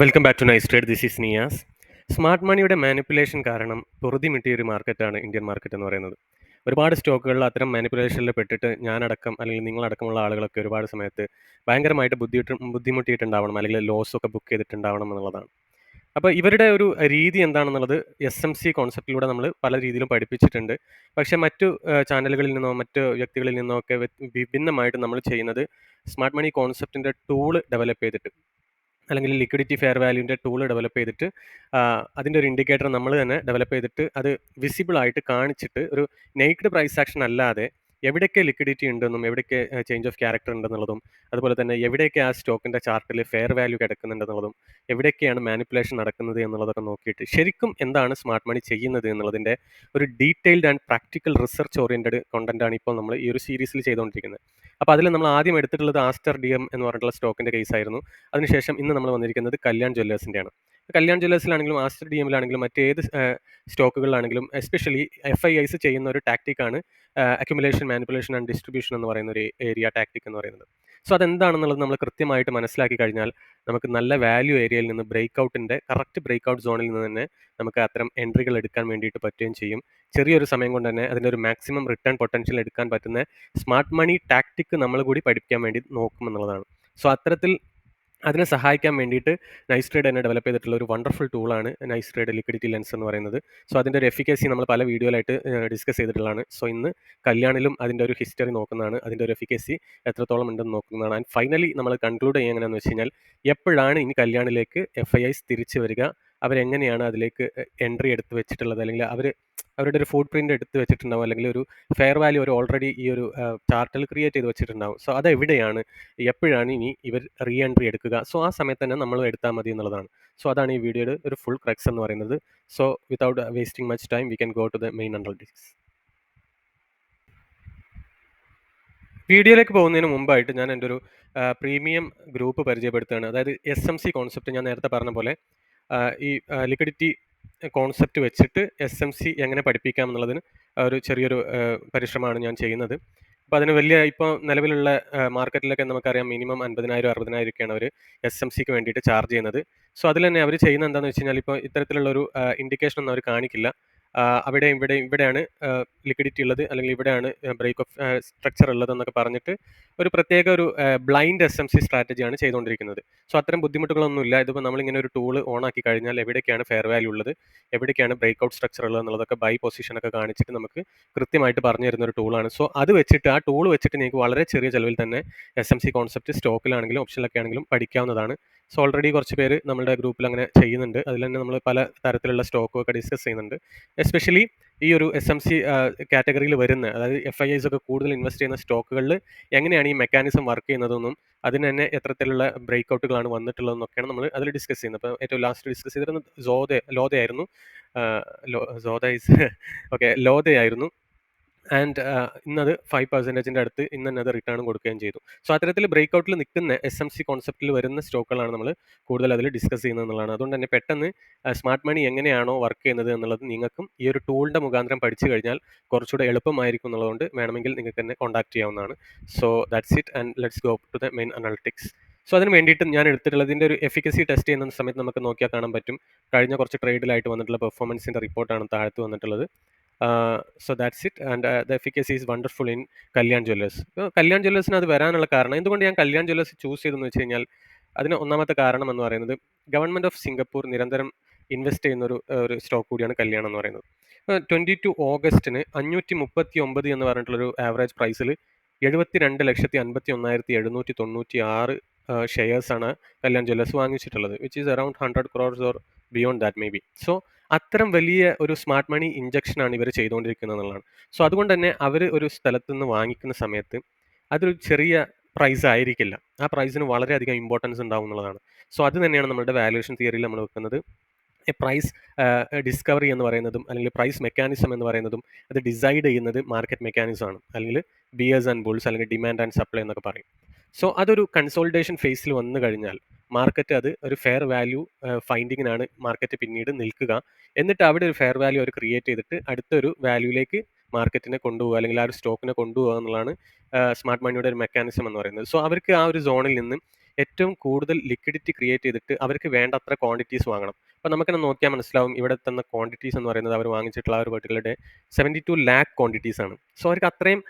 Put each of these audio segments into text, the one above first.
Welcome back to nice trade this is Niyas smart മണിയുടെ manipulation കാരണം പൊറുതിമിട്ടിയൊരു മാർക്കറ്റാണ് ഇന്ത്യൻ മാർക്കറ്റ് എന്ന് പറയുന്നത്. ഒരുപാട് സ്റ്റോക്കുകളിൽ അത്തരം മാനിപ്പുലേഷനിൽ പെട്ടിട്ട് ഞാനടക്കം അല്ലെങ്കിൽ നിങ്ങളടക്കമുള്ള ആളുകളൊക്കെ ഒരുപാട് സമയത്ത് ഭയങ്കരമായിട്ട് ബുദ്ധിമുട്ട് ബുദ്ധിമുട്ടിയിട്ടുണ്ടാവണം അല്ലെങ്കിൽ ലോസ് ഒക്കെ ബുക്ക് ചെയ്തിട്ടുണ്ടാവണം എന്നുള്ളതാണ്. അപ്പോൾ ഇവരുടെ ഒരു രീതി എന്താണെന്നുള്ളത് എസ് എം സി കോൺസെപ്റ്റിലൂടെ നമ്മൾ പല രീതിയിലും പഠിപ്പിച്ചിട്ടുണ്ട്. പക്ഷേ മറ്റു ചാനലുകളിൽ നിന്നോ മറ്റു വ്യക്തികളിൽ നിന്നോ ഒക്കെ വിഭിന്നമായിട്ട് നമ്മൾ ചെയ്യുന്നത് സ്മാർട്ട് മണി കോൺസെപ്റ്റിന്റെ ടൂൾ ഡെവലപ്പ് ചെയ്തിട്ട് അല്ലെങ്കിൽ ലിക്വിഡിറ്റി ഫെയർ വാല്യൂന്റെ ടൂൾ ഡെവലപ്പ് ചെയ്തിട്ട് അതിന്റെ ഒരു ഇൻഡിക്കേറ്റർ നമ്മൾ തന്നെ ഡെവലപ്പ് ചെയ്തിട്ട് അത് വിസിബിൾ ആയിട്ട് കാണിച്ചിട്ട് ഒരു നെയ്ക്ഡ് പ്രൈസ് ആക്ഷൻ അല്ലാതെ എവിടെയൊക്കെ ലിക്വിഡിറ്റി ഉണ്ടെന്നും എവിടെയൊക്കെ ചേഞ്ച് ഓഫ് ക്യാരക്ടർ ഉണ്ടെന്നുള്ളതും അതുപോലെ തന്നെ എവിടെയൊക്കെ ആ സ്റ്റോക്കിന്റെ ചാർട്ടിൽ ഫെയർ വാല്യൂ കിടക്കുന്നുണ്ടെന്നുള്ളതും എവിടെയൊക്കെയാണ് മാനിപ്പുലേഷൻ നടക്കുന്നത് എന്നുള്ളതൊക്കെ നോക്കിയിട്ട് ശരിക്കും എന്താണ് സ്മാർട്ട് മണി ചെയ്യുന്നത് എന്നുള്ളതിന്റെ ഒരു detailed and practical research oriented കണ്ടന്റാണ് ഇപ്പോൾ നമ്മൾ ഈ ഒരു സീരീസിൽ ചെയ്തുകൊണ്ടിരിക്കുന്നത്. അപ്പോൾ അതിൽ നമ്മൾ ആദ്യം എടുത്തിട്ടുള്ളത് ആസ്റ്റർ ഡി എം എന്ന് പറഞ്ഞിട്ടുള്ള സ്റ്റോക്കിന്റെ കേസായിരുന്നു. അതിനുശേഷം ഇന്ന് നമ്മൾ വന്നിരിക്കുന്നത് കല്യാൺ ജ്വല്ലേഴ്സിന്റെയാണ് കല്യാൺ ജ്വല്ലേഴ്സിലാണെങ്കിലും ആസ്റ്റർ ഡി എമ്മിലാണെങ്കിലും മറ്റേത് സ്റ്റോക്കുകളിലാണെങ്കിലും എസ്പെഷ്യലി എഫ് ഐ ഐസ് ചെയ്യുന്ന ഒരു ടാക്റ്റിക്കാണ് അക്യുമുലേഷൻ മാനിപ്പുലേഷൻ ആൻഡ് ഡിസ്ട്രിബ്യൂഷൻ എന്ന് പറയുന്ന ഒരു ഏരിയ ടാക്ടിക് എന്ന് പറയുന്നത്. സോ അതെന്താണെന്നുള്ളത് നമ്മൾ കൃത്യമായിട്ട് മനസ്സിലാക്കി കഴിഞ്ഞാൽ നമുക്ക് നല്ല വാല്യൂ ഏരിയയിൽ നിന്ന് ബ്രേക്ക് ഔട്ടിന്റെ കറക്റ്റ് ബ്രേക്ക് ഔട്ട് സോണിൽ നിന്ന് തന്നെ നമുക്ക് അത്തരം എൻട്രികൾ എടുക്കാൻ വേണ്ടിയിട്ട് പറ്റുകയും ചെയ്യും. ചെറിയൊരു സമയം കൊണ്ട് തന്നെ അതിന്റെ ഒരു മാക്സിമം റിട്ടേൺ പൊട്ടൻഷ്യൽ എടുക്കാൻ പറ്റുന്ന സ്മാർട്ട് മണി ടാക്ടിക് നമ്മൾ കൂടി പഠിപ്പിക്കാൻ വേണ്ടി നോക്കുമെന്നുള്ളതാണ്. സോ അത്തരത്തിൽ അതിനെ സഹായിക്കാൻ വേണ്ടിയിട്ട് നൈസ് ട്രേഡ് തന്നെ ഡെവലപ്പ് ചെയ്തിട്ടുള്ള ഒരു വണ്ടർഫുൾ ടൂളാണ് നൈസ് ട്രേഡ് ലിക്വിഡിറ്റി ലെൻസ് എന്ന് പറയുന്നത്. സോ അതിന്റെ ഒരു എഫിക്കസി നമ്മൾ പല വീഡിയോയിലായിട്ട് ഡിസ്കസ് ചെയ്തിട്ടുള്ളതാണ്. സോ ഇന്ന് കല്യാണിലും അതിന്റെ ഒരു ഹിസ്റ്ററി നോക്കുന്നതാണ്. അതിന്റെ ഒരു എഫിക്കസി എത്രത്തോളം ഉണ്ടെന്ന് നോക്കുന്നതാണ്. ആൻഡ് ഫൈനലി നമ്മൾ കൺക്ലൂഡ് ചെയ്യുക എങ്ങനെയാണെന്ന് വെച്ച് കഴിഞ്ഞാൽ എപ്പോഴാണ് ഇനി കല്യാണിലേക്ക് എഫ് ഐ ഐസ് തിരിച്ചു വരിക? അവരെങ്ങനെയാണ് അതിലേക്ക് എൻട്രി എടുത്ത് വെച്ചിട്ടുള്ളത്? അല്ലെങ്കിൽ അവർ അവരുടെ ഒരു ഫുഡ് പ്രിന്റ് എടുത്ത് വെച്ചിട്ടുണ്ടാവും. അല്ലെങ്കിൽ ഒരു ഫെയർ വാല്യൂ ഒരു ഓൾറെഡി ഈ ഒരു ചാർട്ടിൽ ക്രിയേറ്റ് ചെയ്ത് വെച്ചിട്ടുണ്ടാവും. സോ അത് എവിടെയാണ്? എപ്പോഴാണ് ഇനി ഇവർ റീ എൻട്രി എടുക്കുക? സോ ആ സമയത്ത് തന്നെ നമ്മൾ എടുത്താൽ മതി എന്നുള്ളതാണ്. സോ അതാണ് ഈ വീഡിയോയുടെ ഒരു ഫുൾ ക്രക്സ് എന്ന് പറയുന്നത്. So without wasting much time we can go to the main analytics വീഡിയോയിലേക്ക് പോകുന്നതിന് മുമ്പായിട്ട് ഞാൻ എന്റെ ഒരു പ്രീമിയം ഗ്രൂപ്പ് പരിചയപ്പെടുത്തുകയാണ്. അതായത് എസ് എം സി കോൺസെപ്റ്റ് ഞാൻ നേരത്തെ പറഞ്ഞ പോലെ ഈ ലിക്വിഡിറ്റി കോൺസെപ്റ്റ് വെച്ചിട്ട് എസ് എം സി എങ്ങനെ പഠിപ്പിക്കാം എന്നുള്ളതിന് ഒരു ചെറിയൊരു പരിശ്രമമാണ് ഞാൻ ചെയ്യുന്നത്. അപ്പോൾ അതിന് വലിയ ഇപ്പോൾ നിലവിലുള്ള മാർക്കറ്റിലൊക്കെ നമുക്കറിയാം മിനിമം അൻപതിനായിരം അറുപതിനായിരം ഒക്കെയാണ് അവർ എസ് എം സിക്ക് വേണ്ടിയിട്ട് ചാർജ് ചെയ്യുന്നത്. സോ അതിൽ തന്നെ അവർ ചെയ്യുന്നത് എന്താണെന്ന് വെച്ച് കഴിഞ്ഞാൽ ഇപ്പോൾ ഇത്തരത്തിലുള്ള ഒരു ഇൻഡിക്കേഷൻ ഒന്നും അവർ കാണിക്കില്ല. അവിടെ ഇവിടെ ഇവിടെയാണ് ലിക്വിഡിറ്റി ഉള്ളത്. അല്ലെങ്കിൽ ഇവിടെയാണ് ബ്രേക്ക് ഓഫ് സ്ട്രക്ചർ ഉള്ളത് എന്നൊക്കെ പറഞ്ഞിട്ട് ഒരു പ്രത്യേക ഒരു ബ്ലൈൻഡ് എസ് എം സി സ്ട്രാറ്റജിയാണ് ചെയ്തുകൊണ്ടിരിക്കുന്നത്. സോ അത്തരം ബുദ്ധിമുട്ടുകളൊന്നുമില്ല. ഇതിപ്പോൾ നമ്മളിങ്ങനെ ഒരു ടൂൾ ഓൺ ആക്കി കഴിഞ്ഞാൽ എവിടേക്കാണ് ഫെയർ വാല്യൂ ഉള്ളത്? എവിടേക്കാണ് ബ്രേക്ക് ഔട്ട് സ്ട്രക്ചർ ഉള്ളത് എന്നുള്ളതൊക്കെ ബൈ പൊസിഷൻ ഒക്കെ കാണിച്ചിട്ട് നമുക്ക് കൃത്യമായിട്ട് പറഞ്ഞു തരുന്ന ഒരു ടൂളാണ് സോ അത് വെച്ചിട്ട് ആ ടൂൾ വെച്ചിട്ട് നിങ്ങൾക്ക് വളരെ ചെറിയ ചിലവിൽ തന്നെ എസ് എം സി കോൺസെപ്റ്റ് സ്റ്റോക്കിലാണെങ്കിലും ഓപ്ഷനിലൊക്കെ ആണെങ്കിലും പഠിക്കാവുന്നതാണ്. സോ ഓൾറെഡി കുറച്ച് പേര് നമ്മുടെ ഗ്രൂപ്പിൽ അങ്ങനെ ചെയ്യുന്നുണ്ട്. അതിൽ തന്നെ നമ്മൾ പല തരത്തിലുള്ള സ്റ്റോക്കും ഒക്കെ ഡിസ്കസ് ചെയ്യുന്നുണ്ട്. എസ്പെഷ്യലി ഈ ഒരു എസ് എം സി കാറ്റഗറിയിൽ വരുന്ന അതായത് എഫ് ഐ ഐസ് ഒക്കെ കൂടുതൽ ഇൻവെസ്റ്റ് ചെയ്യുന്ന സ്റ്റോക്കുകളിൽ എങ്ങനെയാണ് ഈ മെക്കാനിസം വർക്ക് ചെയ്യുന്നതെന്നും അതിന് തന്നെ എത്രത്തിലുള്ള ബ്രേക്ക് ഔട്ടുകളാണ് വന്നിട്ടുള്ളതെന്നൊക്കെയാണ് നമ്മൾ അതിൽ ഡിസ്കസ് ചെയ്യുന്നത്. അപ്പോൾ ഏറ്റവും ലാസ്റ്റ് ഡിസ്കസ് ചെയ്തിരുന്നത് സോദ ലോതയായിരുന്നു സോദ ഇസ് ഓക്കെ ലോദയായിരുന്നു ആൻഡ് ഇന്നത് ഫൈവ് പെർസെന്റേജിന്റെ അടുത്ത് ഇന്ന് തന്നെ അത് റിട്ടേൺ കൊടുക്കുകയും ചെയ്തു. സോ അത്തരത്തിൽ ബ്രേക്ക് ഔട്ടിൽ നിൽക്കുന്ന എസ് എം സി കോൺസെപ്റ്റിൽ വരുന്ന സ്റ്റോക്കുകളാണ് നമ്മൾ കൂടുതൽ അതിൽ ഡിസ്കസ് ചെയ്യുന്നത് എന്നുള്ളതാണ്. അതുകൊണ്ട് തന്നെ പെട്ടെന്ന് സ്മാർട്ട് മണി എങ്ങനെയാണോ വർക്ക് ചെയ്യുന്നത് എന്നുള്ളത് നിങ്ങൾക്കും ഈ ഒരു ടൂളിന്റെ മുഖാന്തരം പഠിച്ചു കഴിഞ്ഞാൽ കുറച്ചുകൂടെ എളുപ്പമായിരിക്കും എന്നുള്ളതുകൊണ്ട് വേണമെങ്കിൽ നിങ്ങൾക്ക് തന്നെ കോൺടാക്ട് ചെയ്യാവുന്നതാണ്. So that's it and let's go to the main analytics so അതിന് വേണ്ടിയിട്ട് ഞാൻ എടുത്തിട്ടുള്ളത് ഇതിന്റെ ഒരു എഫിക്കസി ടെസ്റ്റ് ചെയ്യുന്ന സമയത്ത് നമുക്ക് നോക്കിയാൽ കാണാൻ പറ്റും. കഴിഞ്ഞ കുറച്ച് ട്രേഡിലായിട്ട് വന്നിട്ടുള്ള പെർഫോമൻസിന്റെ റിപ്പോർട്ടാണ് താഴത്ത് വന്നിട്ടുള്ളത്. So that's it and the efficacy is wonderful in Kalyan Jewellers Kalyan ജ്വല്ലേഴ്സിന് അത് വരാനുള്ള കാരണം എന്തുകൊണ്ട് ഞാൻ കല്യാൺ ജ്വല്ലേഴ്സ് ചൂസ് ചെയ്തെന്ന് വെച്ച് കഴിഞ്ഞാൽ അതിന് ഒന്നാമത്തെ കാരണം എന്ന് പറയുന്നത് ഗവൺമെന്റ് ഓഫ് സിംഗപ്പൂർ നിരന്തരം ഇൻവെസ്റ്റ് ചെയ്യുന്ന ഒരു ഒരു സ്റ്റോക്ക് കൂടിയാണ് കല്യാണം എന്ന് പറയുന്നത്. ട്വന്റി ടു ഓഗസ്റ്റിന് അഞ്ഞൂറ്റി മുപ്പത്തി ഒമ്പത് എന്ന് പറഞ്ഞിട്ടുള്ളൊരു ആവറേജ് പ്രൈസിൽ എഴുപത്തി രണ്ട് ലക്ഷത്തി അൻപത്തി ഒന്നായിരത്തി എഴുന്നൂറ്റി തൊണ്ണൂറ്റി ആറ് ഷെയർസാണ് Kalyan Jewellers വാങ്ങിച്ചിട്ടുള്ളത് which is around hundred crores or beyond that may be so അത്തരം വലിയ ഒരു സ്മാർട്ട് മണി ഇഞ്ചക്ഷനാണ് ഇവർ ചെയ്തുകൊണ്ടിരിക്കുന്നത് എന്നുള്ളതാണ്. സോ അതുകൊണ്ട് തന്നെ അവർ ഒരു സ്ഥലത്ത് നിന്ന് വാങ്ങിക്കുന്ന സമയത്ത് അതൊരു ചെറിയ പ്രൈസ് ആയിരിക്കില്ല. ആ പ്രൈസിന് വളരെയധികം ഇമ്പോർട്ടൻസ് ഉണ്ടാവും എന്നുള്ളതാണ്. സോ അത് തന്നെയാണ് നമ്മുടെ വാല്യുവേഷൻ തിയറിയിൽ നമ്മൾ വെക്കുന്നത്. പ്രൈസ് ഡിസ്കവറി എന്ന് പറയുന്നതും അല്ലെങ്കിൽ പ്രൈസ് മെക്കാനിസം എന്ന് പറയുന്നതും അത് ഡിസൈഡ് ചെയ്യുന്നത് മാർക്കറ്റ് മെക്കാനിസം ആണ്. അല്ലെങ്കിൽ ബിയേഴ്സ് ആൻഡ് ബുൾസ് അല്ലെങ്കിൽ ഡിമാൻഡ് ആൻഡ് സപ്ലൈ എന്നൊക്കെ പറയും. സോ അതൊരു കൺസോൾട്ടേഷൻ ഫേസിൽ വന്നു കഴിഞ്ഞാൽ മാർക്കറ്റ് അത് ഒരു ഫെയർ വാല്യൂ ഫൈൻഡിങ്ങിനാണ് മാർക്കറ്റ് പിന്നീട് നിൽക്കുക. എന്നിട്ട് അവിടെ ഒരു ഫെയർ വാല്യൂ അവർ ക്രിയേറ്റ് ചെയ്തിട്ട് അടുത്തൊരു വാല്യൂയിലേക്ക് മാർക്കറ്റിനെ കൊണ്ടുപോകുക അല്ലെങ്കിൽ ആ ഒരു സ്റ്റോക്കിനെ കൊണ്ടുപോകുക എന്നുള്ളതാണ് സ്മാർട്ട് മണിയുടെ ഒരു മെക്കാനിസം എന്ന് പറയുന്നത്. സോ അവർക്ക് ആ ഒരു സോണിൽ നിന്ന് ഏറ്റവും കൂടുതൽ ലിക്വിഡിറ്റി ക്രിയേറ്റ് ചെയ്തിട്ട് അവർക്ക് വേണ്ടത്ര ക്വാണ്ടിറ്റീസ് വാങ്ങണം. അപ്പോൾ നമുക്കെന്നെ നോക്കിയാൽ മനസ്സിലാവും ഇവിടെ തന്ന ക്വാണ്ടിറ്റീസ് എന്ന് പറയുന്നത് അവർ വാങ്ങിച്ചിട്ടുള്ള ഒരു particular day seventy two lakh quantities ആണ്. സോ അവർക്ക് അത്രയും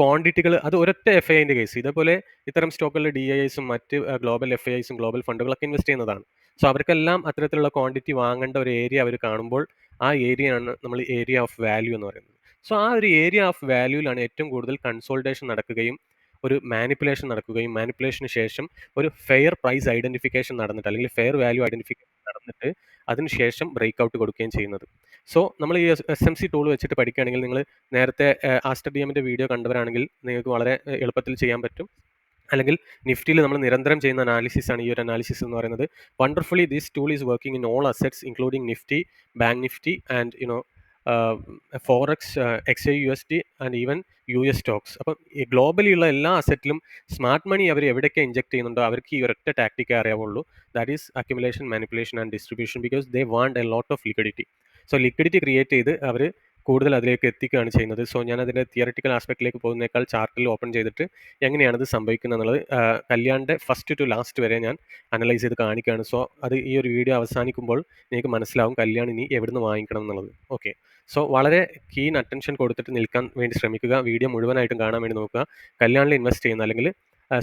ക്വാണ്ടിറ്റികൾ അത് ഒരൊറ്റ എഫ് ഐന്റെ കേസ് ഇതേപോലെ ഇത്തരം സ്റ്റോക്കുകളിൽ ഡി ഐ എസും മറ്റ് ഗ്ലോബൽ എഫ് ഐസും ഗ്ലോബൽ ഫണ്ടുകളൊക്കെ ഇൻവെസ്റ്റ് ചെയ്യുന്നതാണ്. സോ അവർക്കെല്ലാം അത്തരത്തിലുള്ള ക്വാണ്ടിറ്റി വാങ്ങേണ്ട ഒരു ഏരിയ അവർ കാണുമ്പോൾ ആ ഏരിയ ആണ് നമ്മൾ ഏരിയ ഓഫ് വാല്യൂ എന്ന് പറയുന്നത്. സോ ആ ഒരു ഏരിയ ഓഫ് വാല്യൂലാണ് ഏറ്റവും കൂടുതൽ കൺസോൾട്ടേഷൻ നടക്കുകയും ഒരു മാനിപ്പുലേഷൻ നടക്കുകയും മാനിപ്പുലേഷന് ശേഷം ഒരു ഫെയർ പ്രൈസ് ഐഡന്റിഫിക്കേഷൻ നടന്നിട്ട് അല്ലെങ്കിൽ ഫെയർ വാല്യൂ ഐഡന്റിഫിക്കേഷൻ നടന്നിട്ട് അതിനുശേഷം ബ്രേക്ക് ഔട്ട് കൊടുക്കുകയും ചെയ്യുന്നത്. സോ നമ്മൾ ഈ എസ് എം സി ടൂൾ വെച്ചിട്ട് പഠിക്കുകയാണെങ്കിൽ നിങ്ങൾ നേരത്തെ ആസ്റ്റർ ഡി എമ്മിന്റെ വീഡിയോ കണ്ടവരാണെങ്കിൽ നിങ്ങൾക്ക് വളരെ എളുപ്പത്തിൽ ചെയ്യാൻ പറ്റും. അല്ലെങ്കിൽ നിഫ്റ്റിയിൽ നമ്മൾ നിരന്തരം ചെയ്യുന്ന അനാലിസിസ് ആണ് ഈ ഒരു അനാലിസിസ് എന്ന് പറയുന്നത്. Wonderfully this tool is working in all assets including Nifty bank Nifty and you know forex X I U S D and even U S stocks അപ്പം ഈ ഗ്ലോബലി എല്ലാ അസറ്റിലും സ്മാർട്ട് മണി അവർ എവിടെയൊക്കെ inject ചെയ്യുന്നുണ്ടോ അവർക്ക് ഈ ഒരൊറ്റ ടാക്ടിക്കേ അറിയാവുള്ളൂ. That is accumulation manipulation and distribution because they want a lot of liquidity so liquidity create ചെയ്ത് അവർ കൂടുതൽ അതിലേക്ക് എത്തിക്കുകയാണ് ചെയ്യുന്നത്. സോ ഞാൻ അതിന്റെ തിയറട്ടിക്കൽ ആസ്പെക്റ്റിലേക്ക് പോകുന്നേക്കാൾ ചാർട്ടിൽ ഓപ്പൺ ചെയ്തിട്ട് എങ്ങനെയാണത് സംഭവിക്കുന്നത് എന്നുള്ളത് കല്യാണിന്റെ ഫസ്റ്റ് ടു ലാസ്റ്റ് വരെ ഞാൻ അനലൈസ് ചെയ്ത് കാണിക്കുകയാണ്. സോ അത് ഈ ഒരു വീഡിയോ അവസാനിക്കുമ്പോൾ നിങ്ങൾക്ക് മനസ്സിലാവും കല്യാൺ ഇനി എവിടുന്ന് വാങ്ങിക്കണം എന്നുള്ളത്. ഓക്കെ സോ വളരെ കീൻ അറ്റൻഷൻ കൊടുത്തിട്ട് നിൽക്കാൻ വേണ്ടി ശ്രമിക്കുക. വീഡിയോ മുഴുവനായിട്ടും കാണാൻ വേണ്ടി നോക്കുക. കല്യാണിൽ ഇൻവെസ്റ്റ് ചെയ്യുന്ന അല്ലെങ്കിൽ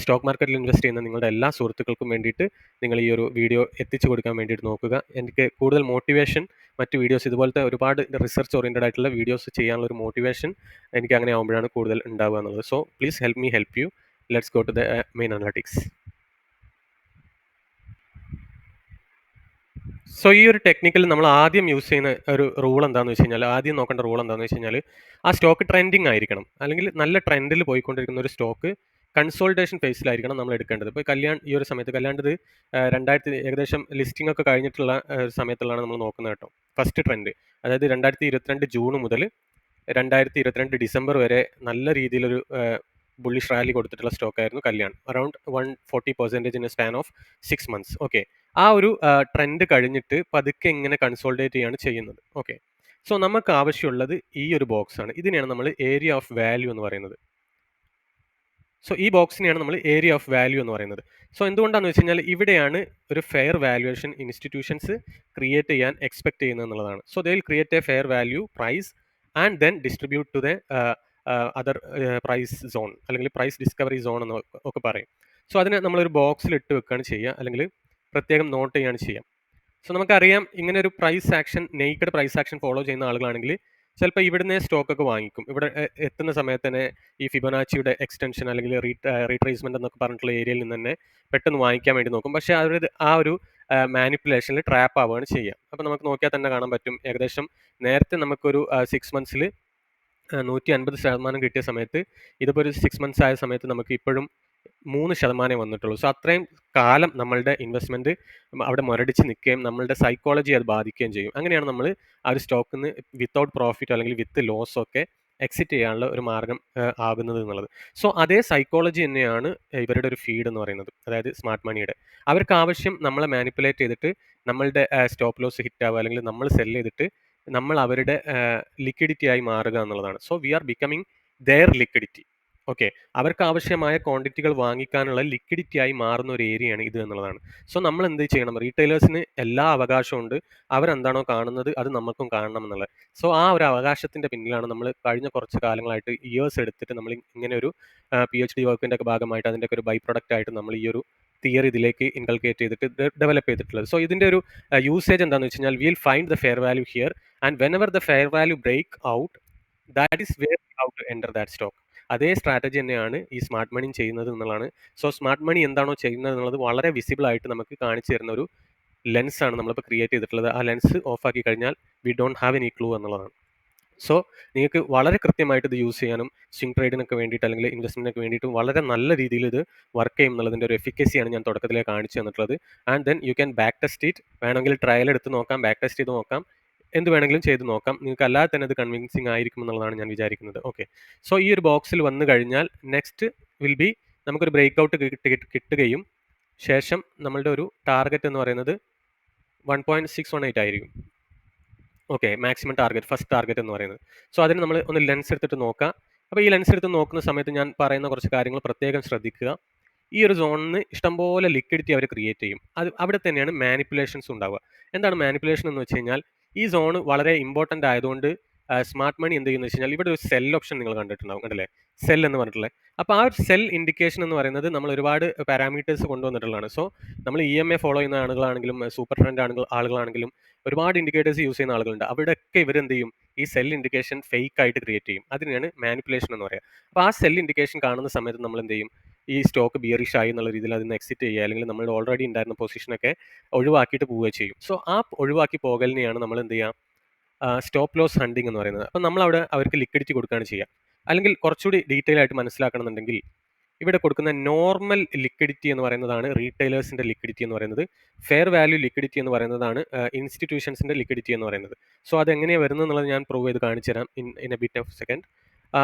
സ്റ്റോക്ക് മാർക്കറ്റിൽ ഇൻവെസ്റ്റ് ചെയ്യുന്ന നിങ്ങളുടെ എല്ലാ സുഹൃത്തുക്കൾക്കും വേണ്ടിയിട്ട് നിങ്ങൾ ഈ ഒരു വീഡിയോ എത്തിച്ചു കൊടുക്കാൻ വേണ്ടിയിട്ട് നോക്കുക. എനിക്ക് കൂടുതൽ മോട്ടിവേഷൻ മറ്റ് വീഡിയോസ് ഇതുപോലത്തെ ഒരുപാട് റിസർച്ച് ഓറിയന്റഡ് ആയിട്ടുള്ള വീഡിയോസ് ചെയ്യാനുള്ള ഒരു മോട്ടിവേഷൻ എനിക്ക് അങ്ങനെ ആകുമ്പോഴാണ് കൂടുതൽ ഉണ്ടാവുക എന്നുള്ളത്. So please help me help you let's go to the main analytics so ഈ ഒരു ടെക്നിക്കൽ നമ്മൾ ആദ്യം യൂസ് ചെയ്യുന്ന ഒരു റൂൾ എന്താണെന്ന് വെച്ച് കഴിഞ്ഞാൽ ആദ്യം നോക്കേണ്ട റൂൾ എന്താണെന്ന് വെച്ച് കഴിഞ്ഞാൽ ആ സ്റ്റോക്ക് ട്രെൻഡിങ് ആയിരിക്കണം. അല്ലെങ്കിൽ നല്ല ട്രെൻഡിൽ പോയിക്കൊണ്ടിരിക്കുന്ന ഒരു സ്റ്റോക്ക് കൺസോൾട്ടേഷൻ ഫേസിലായിരിക്കണം നമ്മൾ എടുക്കേണ്ടത്. ഇപ്പോൾ കല്യാൺ ഈ ഒരു സമയത്ത് കല്യാണ്ടത് രണ്ടായിരത്തി ഏകദേശം ലിസ്റ്റിംഗ് ഒക്കെ കഴിഞ്ഞിട്ടുള്ള സമയത്തുള്ളതാണ് നമ്മൾ നോക്കുന്നത് കേട്ടോ. ഫസ്റ്റ് ട്രെൻഡ് അതായത് രണ്ടായിരത്തി ഇരുപത്തിരണ്ട് ജൂൺ മുതൽ രണ്ടായിരത്തി ഇരുപത്തിരണ്ട് ഡിസംബർ വരെ നല്ല രീതിയിലൊരു ബുള്ളിഷ് റാലി കൊടുത്തിട്ടുള്ള സ്റ്റോക്ക് ആയിരുന്നു Kalyan. Around one forty percentage in span of six months okay ആ ഒരു ട്രെൻഡ് കഴിഞ്ഞിട്ട് പതുക്കെ എങ്ങനെ കൺസോൾട്ടേറ്റ് ചെയ്യാണ് ചെയ്യുന്നത്. ഓക്കെ സോ നമുക്ക് ആവശ്യമുള്ളത് ഈ ഒരു ബോക്സ് ആണ്. ഇതിനെയാണ് നമ്മൾ ഏരിയ ഓഫ് വാല്യൂ എന്ന് പറയുന്നത്. സോ ഈ ബോക്സിനെയാണ് നമ്മൾ ഏരിയ ഓഫ് വാല്യൂ എന്ന് പറയുന്നത്. സോ എന്തുകൊണ്ടാണെന്ന് വെച്ച് കഴിഞ്ഞാൽ ഇവിടെയാണ് ഒരു ഫെയർ വാല്യുവേഷൻ ഇൻസ്റ്റിറ്റ്യൂഷൻസ് ക്രിയേറ്റ് ചെയ്യാൻ എക്സ്പെക്ട് ചെയ്യുന്നത് എന്നുള്ളതാണ്. So they will create a fair value price and then distribute to the other price zone അല്ലെങ്കിൽ പ്രൈസ് ഡിസ്കവറി സോൺ എന്ന് ഒക്കെ പറയും. സോ അതിനെ നമ്മളൊരു ബോക്സിൽ ഇട്ട് വെക്കുകയാണ് ചെയ്യുക. അല്ലെങ്കിൽ പ്രത്യേകം നോട്ട് ചെയ്യുകയാണ് ചെയ്യുക. സോ നമുക്കറിയാം ഇങ്ങനെ ഒരു price action naked price action follow ചെയ്യുന്ന ആളുകളാണെങ്കിൽ ചിലപ്പോൾ ഇവിടുന്ന് സ്റ്റോക്ക് ഒക്കെ വാങ്ങിക്കും. ഇവിടെ എത്തുന്ന സമയത്ത് തന്നെ ഈ ഫിബനാച്ചിയുടെ എക്സ്റ്റൻഷൻ അല്ലെങ്കിൽ റീട്രേസ്മെന്റ് എന്നൊക്കെ പറഞ്ഞിട്ടുള്ള ഏരിയയിൽ നിന്ന് തന്നെ പെട്ടെന്ന് വാങ്ങിക്കാൻ വേണ്ടി നോക്കും. പക്ഷേ അവർ ആ ഒരു മാനിപ്പുലേഷനിൽ ട്രാപ്പ് ആവുകയാണ് ചെയ്യുക. അപ്പോൾ നമുക്ക് നോക്കിയാൽ തന്നെ കാണാൻ പറ്റും. ഏകദേശം നേരത്തെ നമുക്കൊരു സിക്സ് മന്ത്സിൽ നൂറ്റി അൻപത് ശതമാനം കിട്ടിയ സമയത്ത് ഇതിപ്പോൾ ഒരു സിക്സ് മന്ത്സ് ആയ സമയത്ത് നമുക്ക് ഇപ്പോഴും മൂന്ന് ശതമാനമേ വന്നിട്ടുള്ളൂ. സോ അത്രയും കാലം നമ്മളുടെ ഇൻവെസ്റ്റ്മെന്റ് അവിടെ മുരടിച്ച് നിൽക്കുകയും നമ്മളുടെ സൈക്കോളജി അത് ബാധിക്കുകയും ചെയ്യും. അങ്ങനെയാണ് നമ്മൾ ആ ഒരു സ്റ്റോക്കിൽ നിന്ന് വിത്തൗട്ട് പ്രോഫിറ്റ് അല്ലെങ്കിൽ വിത്ത് ലോസ് ഒക്കെ എക്സിറ്റ് ചെയ്യാനുള്ള ഒരു മാർഗം ആകുന്നത് എന്നുള്ളത്. സോ അതേ സൈക്കോളജി തന്നെയാണ് ഇവരുടെ ഒരു ഫീഡ് എന്ന് പറയുന്നത്. അതായത് സ്മാർട്ട് മണിയുടെ അവർക്ക് ആവശ്യം നമ്മളെ മാനിപ്പുലേറ്റ് ചെയ്തിട്ട് നമ്മളുടെ സ്റ്റോപ്പ് ലോസ് ഹിറ്റ് ആവുക അല്ലെങ്കിൽ നമ്മൾ സെൽ ചെയ്തിട്ട് നമ്മൾ അവരുടെ ലിക്വിഡിറ്റി ആയി മാറുക എന്നുള്ളതാണ്. So we are becoming their liquidity okay. അവർക്ക് ആവശ്യമായ ക്വാണ്ടിറ്റികൾ വാങ്ങിക്കാനുള്ള ലിക്വിഡിറ്റി ആയി മാറുന്ന ഒരു ഏരിയയാണ് ഇത് എന്നുള്ളതാണ്. സോ നമ്മൾ എന്ത് ചെയ്യണം? റീറ്റെയിലേഴ്സിന് എല്ലാ അവകാശവും ഉണ്ട്. അവരെന്താണോ കാണുന്നത് അത് നമുക്കും കാണണം എന്നുള്ളത്. സോ ആ ഒരു അവകാശത്തിന്റെ പിന്നിലാണ് നമ്മൾ കഴിഞ്ഞ കുറച്ച് കാലങ്ങളായിട്ട് ഇയേഴ്സ് എടുത്തിട്ട് നമ്മൾ ഇങ്ങനെ ഒരു പി എച്ച് ഡി വർക്കിന്റെ ഒക്കെ ഭാഗമായിട്ട് അതിന്റെ ഒരു ബൈ പ്രൊഡക്റ്റ് ആയിട്ട് നമ്മൾ ഈ ഒരു തിയറി ഇതിലേക്ക് ഇൻകൾക്കേറ്റ് ചെയ്തിട്ട് ഡെവലപ്പ് ചെയ്തിട്ടുള്ളത്. സോ ഇതിന്റെ ഒരു യൂസേജ് എന്താണെന്ന് വെച്ച് കഴിഞ്ഞാൽ will find the fair value here and whenever the fair value break out that is where out enter that stock അതേ സ്ട്രാറ്റജി തന്നെയാണ് ഈ സ്മാർട്ട് മണിയും ചെയ്യുന്നത് എന്നുള്ളതാണ്. സോ സ്മാർട്ട് മണി എന്താണോ ചെയ്യുന്നത് എന്നുള്ളത് വളരെ വിസിബിൾ ആയിട്ട് നമുക്ക് കാണിച്ചു തരുന്ന ഒരു ലെൻസ് ആണ് നമ്മളിപ്പോൾ ക്രിയേറ്റ് ചെയ്തിട്ടുള്ളത്. ആ ലെൻസ് ഓഫ് ആക്കി കഴിഞ്ഞാൽ we don't have any clue എന്നുള്ളതാണ്. സോ നിങ്ങൾക്ക് വളരെ കൃത്യമായിട്ട് ഇത് യൂസ് ചെയ്യാനും സ്വിംഗ് ട്രേഡിനൊക്കെ വേണ്ടിയിട്ട് അല്ലെങ്കിൽ ഇൻവെസ്റ്റ്മെന്റിനൊക്കെ വേണ്ടിയിട്ട് വളരെ നല്ല രീതിയിൽ ഇത് വർക്ക് ചെയ്യും എന്നുള്ളതിന്റെ ഒരു എഫിക്കസിയാണ് ഞാൻ തുടക്കത്തിലേ കാണിച്ചു തന്നിട്ടുള്ളത്. And then you can back test it. വേണമെങ്കിൽ ട്രയൽ എടുത്ത് നോക്കാം ബാക്ക് ടെസ്റ്റ് ചെയ്ത് നോക്കാം. എന്ത് വേണമെങ്കിലും ചെയ്ത് നോക്കാം. നിങ്ങൾക്ക് അല്ലാതെ തന്നെ അത് കൺവിൻസിങ് ആയിരിക്കും എന്നുള്ളതാണ് ഞാൻ വിചാരിക്കുന്നത്. ഓക്കെ സോ ഈ ഒരു ബോക്സിൽ വന്നു കഴിഞ്ഞാൽ നെക്സ്റ്റ് വിൽ ബി നമുക്കൊരു ബ്രേക്ക് ഔട്ട് കിട്ടുകയും ശേഷം നമ്മളുടെ ഒരു ടാർഗറ്റ് എന്ന് പറയുന്നത് one point six one eight ആയിരിക്കും. Okay maximum target first target എന്ന് പറയുന്നത്. സോ അതിന് നമ്മൾ ഒന്ന് ലെൻസ് എടുത്തിട്ട് നോക്കാം. അപ്പോൾ ഈ ലെൻസ് എടുത്ത് നോക്കുന്ന സമയത്ത് ഞാൻ പറയുന്ന കുറച്ച് കാര്യങ്ങൾ പ്രത്യേകം ശ്രദ്ധിക്കുക. ഈ ഒരു സോണിന് ഇഷ്ടംപോലെ ലിക്വിഡിറ്റി അവർ ക്രിയേറ്റ് ചെയ്യും. അത് അവിടെ തന്നെയാണ് മാനിപ്പുലേഷൻസ് ഉണ്ടാവുക. എന്താണ് മാനിപ്പുലേഷൻ എന്ന് വെച്ച് കഴിഞ്ഞാൽ ഈ സോൺ വളരെ ഇമ്പോർട്ടന്റ് ആയതുകൊണ്ട് സ്മാർട്ട് മണി എന്ത് ചെയ്യുന്നത് വെച്ച് കഴിഞ്ഞാൽ ഇവിടെ ഒരു സെൽ ഓപ്ഷൻ നിങ്ങൾ കണ്ടിട്ടുണ്ടാവും കണ്ടല്ലേ? സെൽ എന്ന് പറഞ്ഞിട്ടുള്ളത്. അപ്പോൾ ആ ഒരു സെൽ ഇൻഡിക്കേഷൻ എന്ന് പറയുന്നത് നമ്മൾ ഒരുപാട് പാരാമീറ്റേഴ്സ് കൊണ്ടുവന്നിട്ടുള്ളതാണ്. സോ നമ്മൾ ഇ എം എ ഫോളോ ചെയ്യുന്ന ആളുകളാണെങ്കിലും സൂപ്പർ ട്രെൻഡ് ആണുകൾ ആളുകളാണെങ്കിലും ഒരുപാട് ഇൻഡിക്കേറ്റേഴ്സ് യൂസ് ചെയ്യുന്ന ആളുകളുണ്ട്. അവിടെയൊക്കെ ഇവരെന്ത് ചെയ്യും? ഈ സെൽ ഇൻഡിക്കേഷൻ ഫേക്ക് ആയിട്ട് ക്രിയേറ്റ് ചെയ്യും. അതിനെയാണ് മാനിപ്പുലേഷൻ എന്ന് പറയുക അപ്പോൾ ആ സെൽ ഇൻഡിക്കേഷൻ കാണുന്ന സമയത്ത് നമ്മൾ എന്ത് ചെയ്യും? ഈ സ്റ്റോക്ക് ബിയറിഷ് ആയി എന്നുള്ള രീതിയിൽ അതിന് എക്സിറ്റ് ചെയ്യുക അല്ലെങ്കിൽ നമ്മൾ ഓൾറെഡി ഉണ്ടായിരുന്ന പൊസിഷനൊക്കെ ഒഴിവാക്കിയിട്ട് പോവുക ചെയ്യും. സോ ആ ഒഴിവാക്കി പോകലിനെയാണ് നമ്മൾ എന്ത് ചെയ്യുക? സ്റ്റോപ്പ് ലോസ് ഹണ്ടിങ് എന്ന് പറയുന്നത്. അപ്പം നമ്മളവിടെ അവർക്ക് ലിക്വിഡിറ്റി കൊടുക്കുകയാണ് ചെയ്യുക. അല്ലെങ്കിൽ കുറച്ചുകൂടി ഡീറ്റെയിൽ ആയിട്ട് മനസ്സിലാക്കണമെന്നുണ്ടെങ്കിൽ ഇവിടെ കൊടുക്കുന്ന നോർമൽ ലിക്വിഡിറ്റി എന്ന് പറയുന്നതാണ് റീറ്റെയിലേഴ്സിന്റെ ലിക്വിഡിറ്റി എന്ന് പറയുന്നത്. ഫെയർ വാല്യൂ ലിക്വിഡിറ്റി എന്ന് പറയുന്നതാണ് ഇൻസ്റ്റിറ്റ്യൂഷൻസിന്റെ ലിക്വിഡിറ്റി എന്ന് പറയുന്നത്. സോ അതെങ്ങനെയാണ് വരുന്നത് എന്നുള്ളത് ഞാൻ പ്രൂവ് ചെയ്ത് കാണിച്ചു തരാം in in a bit of second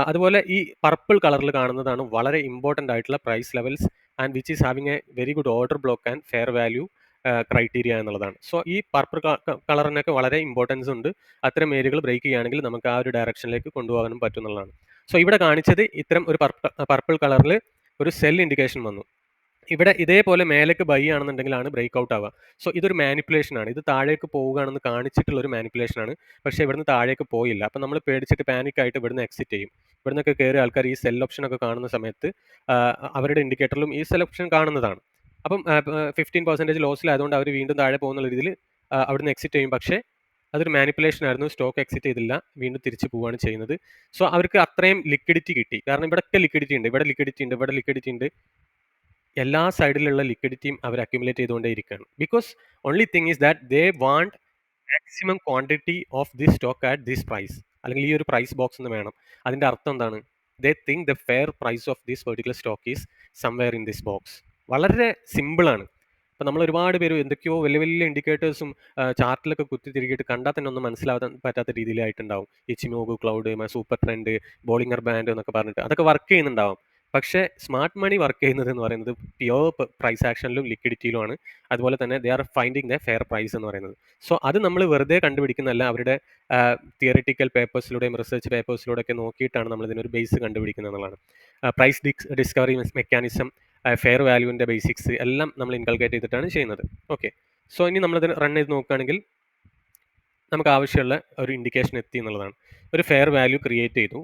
അതുപോലെ ഈ പർപ്പിൾ കളറിൽ കാണുന്നതാണ് വളരെ ഇമ്പോർട്ടന്റ് ആയിട്ടുള്ള price levels and which is having a very good order block and fair value criteria എന്നുള്ളതാണ്. സോ ഈ പർപ്പിൾ കളറിനൊക്കെ വളരെ ഇമ്പോർട്ടൻസ് ഉണ്ട്. അത്തരം ഏരിയകൾ ബ്രേക്ക് ചെയ്യുകയാണെങ്കിൽ നമുക്ക് ആ ഒരു ഡയറക്ഷനിലേക്ക് കൊണ്ടുപോകാനും പറ്റും എന്നുള്ളതാണ്. സോ ഇവിടെ കാണിച്ചത് ഇത്തരം ഒരു പർപ്പിൾ കളറിൽ ഒരു സെൽ ഇൻഡിക്കേഷൻ വന്നു. ഇവിടെ ഇതേപോലെ മേലേക്ക് ബൈ ആണെന്നുണ്ടെങ്കിലാണ് ബ്രേക്ക് ഔട്ട് ആവുക. സോ ഇതൊരു മാനിപ്പുലേഷൻ ആണ്. ഇത് താഴേക്ക് പോവുകയാണെന്ന് കാണിച്ചിട്ടുള്ള ഒരു മാനിപ്പുലേഷൻ ആണ്. പക്ഷേ ഇവിടുന്ന് താഴേക്ക് പോയില്ല. അപ്പം നമ്മൾ പേടിച്ചിട്ട് പാനിക് ആയിട്ട് ഇവിടുന്ന് എക്സിറ്റ് ചെയ്യും. ഇവിടുന്നൊക്കെ കയറി ആൾക്കാർ ഈ സെൽ ഓപ്ഷൻ ഒക്കെ കാണുന്ന സമയത്ത് അവരുടെ ഇൻഡിക്കേറ്ററിലും ഈ സെൽ ഓപ്ഷൻ കാണുന്നതാണ്. അപ്പം ഫിഫ്റ്റീൻ പെർസെന്റേജ് ലോസിലായതുകൊണ്ട് അവർ വീണ്ടും താഴെ പോകുന്ന രീതിയിൽ അവിടുന്ന് എക്സിറ്റ് ചെയ്യും. പക്ഷേ അതൊരു മാനിപ്പുലേഷൻ ആയിരുന്നു. സ്റ്റോക്ക് എക്സിറ്റ് ചെയ്തില്ല. വീണ്ടും തിരിച്ചു പോവുകയാണ് ചെയ്യുന്നത്. സോ അവർക്ക് അത്രയും ലിക്വിഡിറ്റി കിട്ടി. കാരണം ഇവിടെയൊക്കെ ലിക്വിഡിറ്റി ഉണ്ട്. ഇവിടെ ലിക്വിഡിറ്റി ഉണ്ട്. ഇവിടെ ലിക്വിഡിറ്റി ഉണ്ട്. എല്ലാ സൈഡിലുള്ള ലിക്വിഡിറ്റിയും അവർ അക്യുമുലേറ്റ് ചെയ്തുകൊണ്ടേ ഇരിക്കുകയാണ്. Because only thing is that they want maximum quantity of this stock at this price അല്ലെങ്കിൽ ഈ ഒരു പ്രൈസ് ബോക്സ് എന്ന് വേണം. അതിന്റെ അർത്ഥം എന്താണ്? They think the fair price of this particular stock is somewhere in this box വളരെ സിമ്പിളാണ് അപ്പോൾ നമ്മൾ ഒരുപാട് പേര് എന്തൊക്കെയോ വലിയ വലിയ ഇൻഡിക്കേറ്റേഴ്സും ചാർട്ടിലൊക്കെ കുത്തി തിരികിട്ട് കണ്ടാൽ തന്നെ ഒന്നും മനസ്സിലാവാൻ പറ്റാത്ത രീതിയിലായിട്ടുണ്ടാവും. Ichimoku cloud super trend Bollinger band എന്നൊക്കെ പറഞ്ഞിട്ട്. അതൊക്കെ വർക്ക് ചെയ്യുന്നുണ്ടാവും. പക്ഷേ സ്മാർട്ട് മണി വർക്ക് ചെയ്യുന്നത് എന്ന് പറയുന്നത് പ്യുവർ പ്രൈസ് ആക്ഷനിലും ലിക്വിഡിറ്റിയിലും ആണ് അതുപോലെ തന്നെ they are finding the fair price എന്ന് പറയുന്നത്. സോ അത് നമ്മൾ വെറുതെ കണ്ടുപിടിക്കുന്നതല്ല. അവരുടെ തിയറിറ്റിക്കൽ പേപ്പേഴ്സിലൂടെയും റിസർച്ച് പേപ്പേഴ്സിലൂടെയൊക്കെ നോക്കിയിട്ടാണ് നമ്മൾ ഇതിനൊരു ബേസ് കണ്ടുപിടിക്കുന്നത് എന്നുള്ളതാണ്. പ്രൈസ് ഡിസ്കവറി മെക്കാനിസം ഫെയർ വാല്യൂവിന്റെ ബേസിക്സ് എല്ലാം നമ്മൾ ഇൻകൾക്കേറ്റ് ചെയ്തിട്ടാണ് ചെയ്യുന്നത്. ഓക്കെ. സോ ഇനി നമ്മളിത് റൺ ചെയ്ത് നോക്കുകയാണെങ്കിൽ നമുക്ക് ആവശ്യമുള്ള ഒരു ഇൻഡിക്കേഷൻ എത്തി എന്നുള്ളതാണ്. ഒരു ഫെയർ വാല്യൂ ക്രിയേറ്റ് ചെയ്തു.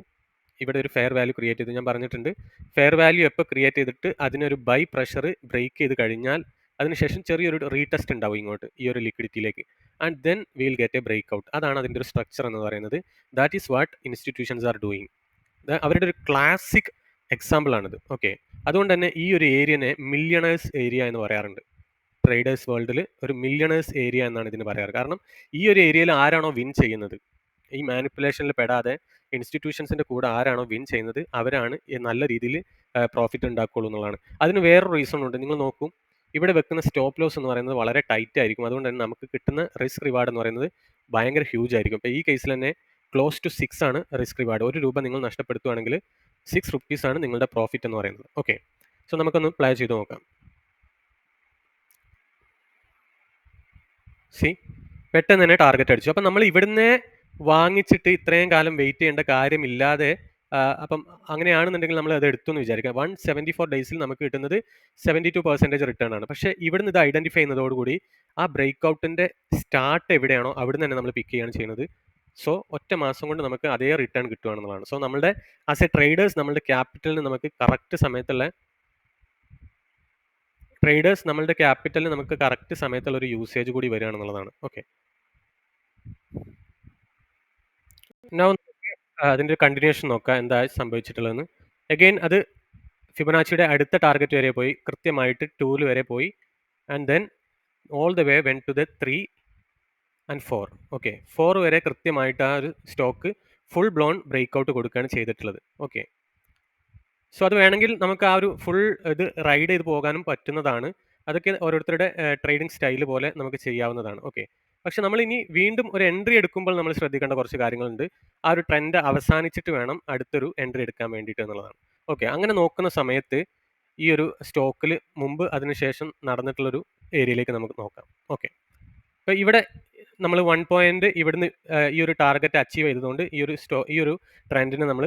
ഇവിടെ ഒരു ഫെയർ വാല്യൂ ക്രിയേറ്റ് ചെയ്തു. ഞാൻ പറഞ്ഞിട്ടുണ്ട് ഫെയർ വാല്യൂ എപ്പോൾ ക്രിയേറ്റ് ചെയ്തിട്ട് അതിനൊരു ബൈ പ്രഷർ ബ്രേക്ക് ചെയ്ത് കഴിഞ്ഞാൽ അതിനുശേഷം ചെറിയൊരു റീടെസ്റ്റ് ഉണ്ടാവും ഇങ്ങോട്ട് ഈ ഒരു ലിക്വിഡിറ്റിയിലേക്ക് and then will get a break out അതാണ് അതിന്റെ ഒരു സ്ട്രക്ചർ എന്ന് പറയുന്നത്. That is what institutions are doing അവരുടെ ഒരു ക്ലാസിക് എക്സാമ്പിൾ ആണിത്. ഓക്കെ അതുകൊണ്ട് തന്നെ ഈ ഒരു ഏരിയനെ മില്യണേഴ്സ് ഏരിയ എന്ന് പറയാറുണ്ട്. ട്രേഡേഴ്സ് വേൾഡിൽ ഒരു മില്യണേഴ്സ് ഏരിയ എന്നാണ് ഇതിന് പറയാറ്. കാരണം ഈ ഒരു ഏരിയയിൽ ആരാണോ വിൻ ചെയ്യുന്നത്? ഈ മാനിപ്പുലേഷനിൽ പെടാതെ ഇൻസ്റ്റിറ്റ്യൂഷൻസിന്റെ കൂടെ ആരാണോ വിൻ ചെയ്യുന്നത് അവരാണ് നല്ല രീതിയിൽ പ്രോഫിറ്റ് ഉണ്ടാക്കുള്ളൂ എന്നുള്ളതാണ്. അതിന് വേറൊരു റീസൺ ഉണ്ട്. നിങ്ങൾ നോക്കൂ. ഇവിടെ വെക്കുന്ന സ്റ്റോപ്പ് ലോസ് എന്ന് പറയുന്നത് വളരെ ടൈറ്റ് ആയിരിക്കും. അതുകൊണ്ട് തന്നെ നമുക്ക് കിട്ടുന്ന റിസ്ക് റിവാർഡ് എന്ന് പറയുന്നത് ഭയങ്കര ഹ്യൂജ് ആയിരിക്കും. അപ്പോൾ ഈ കേസിൽ തന്നെ ക്ലോസ് ടു സിക്സ് ആണ് റിസ്ക് റിവാർഡ് ഒരു രൂപ നിങ്ങൾ നഷ്ടപ്പെടുത്തുകയാണെങ്കിൽ സിക്സ് റുപ്പീസ് ആണ് നിങ്ങളുടെ പ്രോഫിറ്റ് എന്ന് പറയുന്നത്. ഓക്കെ സോ നമുക്കൊന്ന് പ്ലേ ചെയ്ത് നോക്കാം. സി പെട്ടെന്ന് തന്നെ ടാർഗറ്റ് അടിച്ചു. അപ്പം നമ്മൾ ഇവിടുന്ന് വാങ്ങിച്ചിട്ട് ഇത്രയും കാലം വെയിറ്റ് ചെയ്യേണ്ട കാര്യമില്ലാതെ അപ്പം അങ്ങനെയാണെന്നുണ്ടെങ്കിൽ നമ്മൾ അത് എടുത്തു എന്ന് വിചാരിക്കുക. വൺ സെവന്റി ഫോർ ഡേയ്സിൽ നമുക്ക് കിട്ടുന്നത് സെവന്റി ടു പെർസെന്റേജ് റിട്ടേൺ ആണ്. പക്ഷേ ഇവിടുന്ന് ഇത് ഐഡന്റിഫൈ ചെയ്യുന്നതോടുകൂടി ആ ബ്രേക്ക് ഔട്ടിന്റെ സ്റ്റാർട്ട് എവിടെയാണോ അവിടുന്ന് തന്നെ നമ്മൾ പിക്ക് ചെയ്യുകയാണ് ചെയ്യുന്നത്. സോ ഒറ്റ മാസം കൊണ്ട് നമുക്ക് അതേ റിട്ടേൺ കിട്ടുകയാണെന്നുള്ളതാണ് സോ നമ്മുടെ ആസ് എ ട്രേഡേഴ്സ് നമ്മുടെ ക്യാപിറ്റലിന് നമുക്ക് കറക്റ്റ് സമയത്തുള്ള ട്രേഡേഴ്സ് നമ്മളുടെ ക്യാപിറ്റലിന് നമുക്ക് കറക്റ്റ് സമയത്തുള്ള ഒരു യൂസേജ് കൂടി വരികയാണെന്നുള്ളതാണ്. ഓക്കെ അതിന്റെ ഒരു കണ്ടിന്യൂഷൻ നോക്കാം എന്താ സംഭവിച്ചിട്ടുള്ളതെന്ന്. അഗെയിൻ അത് ഫിബനാച്ചിയുടെ അടുത്ത ടാർഗറ്റ് വരെ പോയി കൃത്യമായിട്ട് ടൂൽ വരെ പോയി and then all the way went to the three and four okay four വരെ കൃത്യമായിട്ട് ആ ഒരു stock full blown break out കൊടുക്കുകയാണ് ചെയ്തിട്ടുള്ളത്. ഓക്കെ സോ അത് വേണമെങ്കിൽ നമുക്ക് ആ ഒരു ഫുൾ ഇത് റൈഡ് ചെയ്ത് പോകാനും പറ്റുന്നതാണ്. അതൊക്കെ ഓരോരുത്തരുടെ ട്രേഡിംഗ് സ്റ്റൈൽ പോലെ നമുക്ക് ചെയ്യാവുന്നതാണ്. ഓക്കെ പക്ഷെ നമ്മൾ ഇനി വീണ്ടും ഒരു എൻട്രി എടുക്കുമ്പോൾ നമ്മൾ ശ്രദ്ധിക്കേണ്ട കുറച്ച് കാര്യങ്ങളുണ്ട്. ആ ഒരു ട്രെൻഡ് അവസാനിച്ചിട്ട് വേണം അടുത്തൊരു എൻട്രി എടുക്കാൻ വേണ്ടിയിട്ട് എന്നുള്ളതാണ്. ഓക്കെ അങ്ങനെ നോക്കുന്ന സമയത്ത് ഈ ഒരു സ്റ്റോക്കിൽ മുമ്പ് അതിനുശേഷം നടന്നിട്ടുള്ളൊരു ഏരിയയിലേക്ക് നമുക്ക് നോക്കാം. ഓക്കെ അപ്പോൾ ഇവിടെ നമ്മൾ വൺ പോയിന്റ് ഇവിടുന്ന് ഈ ഒരു ടാർഗറ്റ് അച്ചീവ് ചെയ്തതുകൊണ്ട് ഈ ഒരു സ്റ്റോ ഈ ഒരു ട്രെൻഡിനെ നമ്മൾ